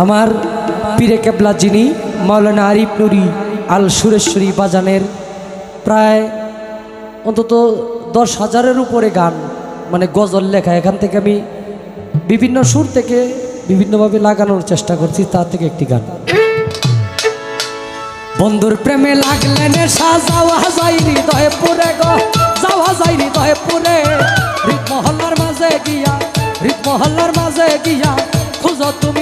আমার পীরে কেবলা যিনি মাওলানা আরিফ নুরি আল সুরেশ্বরী বাজানের প্রায় অন্তত দশ হাজারের উপরে গান মানে গজল লেখা। এখান থেকে আমি বিভিন্ন সুর থেকে বিভিন্নভাবে লাগানোর চেষ্টা করছি, তার থেকে একটি গান। বন্ধুর প্রেমে লাগলে নেশা যাওয়া মাঝে গিয়া হৃদ মহল্লার মাঝে গিয়া, খুঁজো তুমি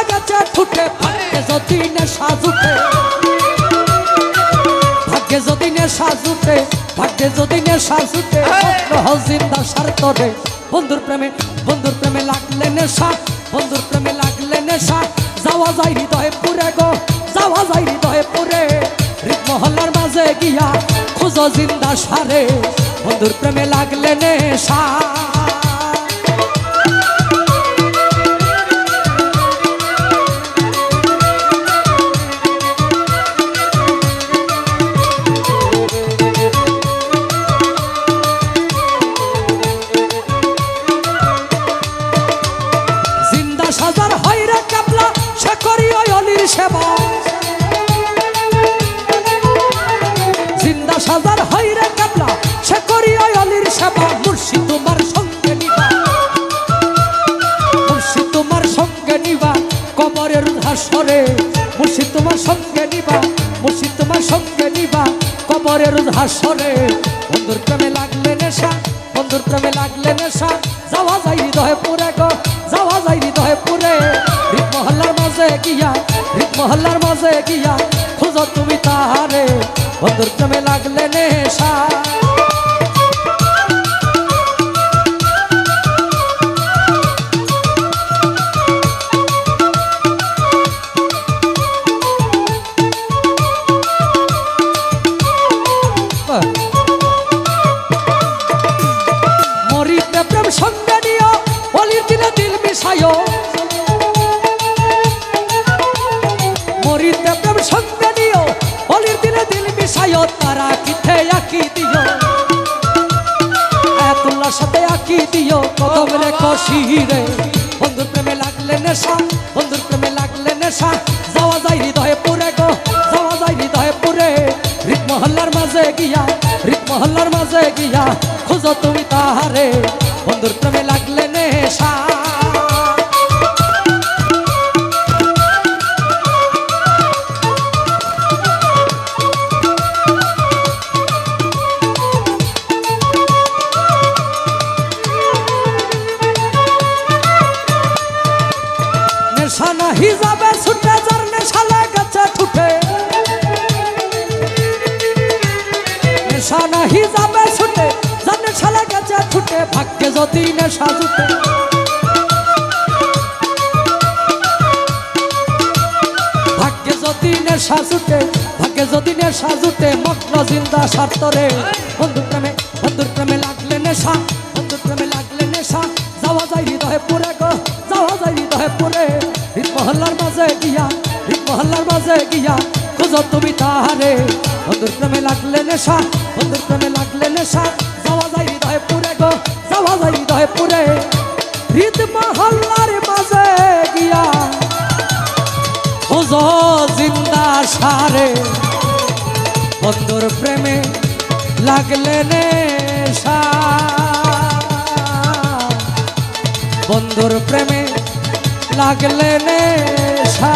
নেশা লেগেছে ঠুঠে ভাগ্যে যদি নেশা জুটে। ভাগ্যে যদি নেশা জুটে ভাগ্যে যদি নেশা জুটে জিন্দা স্বার্থরে। বন্ধুর প্রেমে বন্ধুর প্রেমে লাগলে নেশা বন্ধুর প্রেমে লাগলে নেশা। যাওয়া যায় হৃদয়ে পুরে গো যাওয়া যায় হৃদয়ে পুরে। মহল্লার মাঝে গিয়া খুঁজো জিন্দা সারে। বন্ধুর প্রেমে লাগলে নেশা। সেবা। জিন্দা সাজার হইরে কাপলা সে করি অলির সেবা। মুর্শিদ তোমার সঙ্গে নিবা। মুর্শিদ তোমার সঙ্গে নিবা, কবরের হাসরে। মুর্শিদ তোমার সঙ্গে নিবা মুর্শিদ তোমার সঙ্গে নিবা, কবরের হাসরে। বন্ধুর প্রেমে লাগলে নেশা। বন্ধুর প্রেমে লাগলে নেশা, যাওয়া যাই হৃদয়ে পুরে গো, যাওয়া যাই হৃদয়ে পুরে হৃদ মহল্লার মাঝে গিয়া হৃদ মহল্লার মাঝে গিয়া, খুঁজো তুমি তাহারে। বন্ধুর প্রেমে লাগলে নেশা। কদম রে। বন্ধুর প্রেমে লাগলে নেশা, বন্ধুর প্রেমে লাগলে নেশা। যাওয়া যায় হৃদয়ে পুরে গো, যাওয়া যায় হৃদয়ে পুরে হৃদ মহল্লার মাঝে গিয়া হৃদ মহল্লার মাঝে গিয়া, খুঁজো তুমি তাহারে। বন্ধুর প্রেমে লাগলে নেশা। নেশা ছুটে যার নেশা লেগেছে ঠুঠে নেশা নাহি যাবে ছুটে, যার নেশা লেগেছে ঠুটে, ভাগ্যে যদি নেশা জুটে। ভাগ্যে যদি জিন্দা স্বার্থরে প্রেমে লাগলে নেশা, বন্ধুর প্রেমে লাগলে নেশা। যাওয়া যায় হৃদয়ে পুরে গো, যাওয়া যায় হৃদয়ে পুরে। হৃদ মহল্লার মাঝে গিয়া হৃদ মহল্লার মাঝে গিয়া, খুঁজো তুমি তাহারে। বন্ধুর প্রেমে লাগলে নেশা, বন্ধুর প্রেমে লাগলে নেশা। যাওয়া যায় হৃদয়ে পুরে গো, যাওয়া যায় হৃদয়ে পুরে হৃদ মহল্লার মাঝে গিয়া, খুঁজো জিন্দা সারে। বন্ধুর প্রেমে লাগলে নেশা। বন্ধুর প্রেমে লাগলে নেশা।